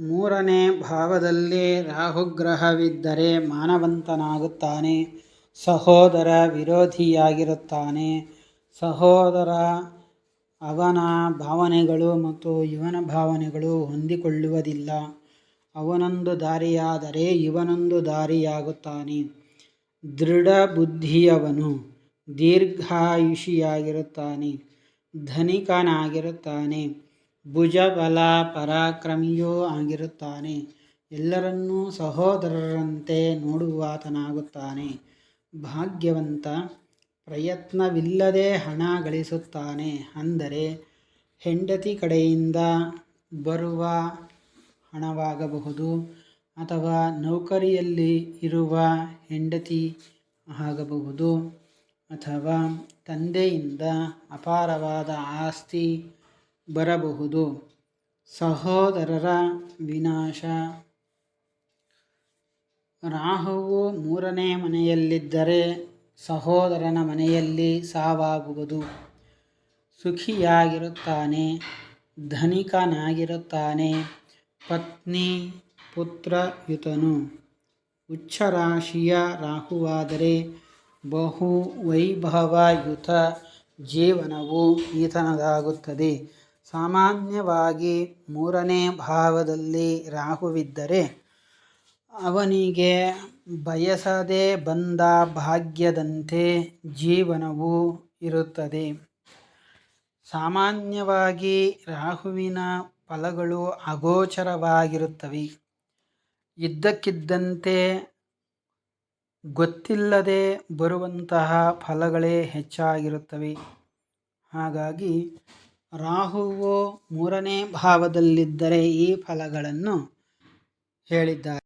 ಮೂರನೇ ಭಾವದಲ್ಲಿ ರಾಹುಗ್ರಹವಿದ್ದರೆ ಮಾನವಂತನಾಗುತ್ತಾನೆ, ಸಹೋದರ ವಿರೋಧಿಯಾಗಿರುತ್ತಾನೆ, ಸಹೋದರ ಅವನ ಭಾವನೆಗಳು ಮತ್ತು ಇವನ ಭಾವನೆಗಳು ಹೊಂದಿಕೊಳ್ಳುವುದಿಲ್ಲ. ಅವನೊಂದು ದಾರಿಯಾದರೆ ಇವನೊಂದು ದಾರಿಯಾಗುತ್ತಾನೆ. ದೃಢ ಬುದ್ಧಿಯವನು ದೀರ್ಘಾಯುಷಿಯಾಗಿರುತ್ತಾನೆ, ಧನಿಕನಾಗಿರುತ್ತಾನೆ. ಭುಜಬಲ ಪರಾಕ್ರಮಿಯೂ ಆಗಿರುತ್ತಾನೆ. ಎಲ್ಲರನ್ನೂ ಸಹೋದರರಂತೆ ನೋಡುವಾತನಾಗುತ್ತಾನೆ. ಭಾಗ್ಯವಂತ ಪ್ರಯತ್ನವಿಲ್ಲದೆ ಹಣ ಗಳಿಸುತ್ತಾನೆ. ಅಂದರೆ ಹೆಂಡತಿ ಕಡೆಯಿಂದ ಬರುವ ಹಣವಾಗಬಹುದು ಅಥವಾ ನೌಕರಿಯಲ್ಲಿ ಇರುವ ಹೆಂಡತಿ ಆಗಬಹುದು ಅಥವಾ ತಂದೆಯಿಂದ ಅಪಾರವಾದ ಆಸ್ತಿ ಬರಬಹುದು. ಸಹೋದರರ ವಿನಾಶ. ರಾಹುವು ಮೂರನೇ ಮನೆಯಲ್ಲಿದ್ದರೆ ಸಹೋದರನ ಮನೆಯಲ್ಲಿ ಸಾವಾಗುವುದು. ಸುಖಿಯಾಗಿರುತ್ತಾನೆ, ಧನಿಕನಾಗಿರುತ್ತಾನೆ, ಪತ್ನಿ, ಪುತ್ರಯುತನು. ಉಚ್ಚರಾಶಿಯ ರಾಹುವಾದರೆ ಬಹು ವೈಭವಯುತ ಜೀವನವು ಈತನದಾಗುತ್ತದೆ. ಸಾಮಾನ್ಯವಾಗಿ ಮೂರನೇ ಭಾವದಲ್ಲಿ ರಾಹುವಿದ್ದರೆ ಅವನಿಗೆ ಬಯಸದೆ ಬಂದ ಭಾಗ್ಯದಂತೆ ಜೀವನವು ಇರುತ್ತದೆ. ಸಾಮಾನ್ಯವಾಗಿ ರಾಹುವಿನ ಫಲಗಳು ಅಗೋಚರವಾಗಿರುತ್ತವೆ. ಇದ್ದಕ್ಕಿದ್ದಂತೆ ಗೊತ್ತಿಲ್ಲದೆ ಬರುವಂತಹ ಫಲಗಳೇ ಹೆಚ್ಚಾಗಿರುತ್ತವೆ. ಹಾಗಾಗಿ ರಾಹುವು ಮೂರನೇ ಭಾವದಲ್ಲಿದ್ದರೆ ಈ ಫಲಗಳನ್ನು ಹೇಳಿದ್ದಾರೆ.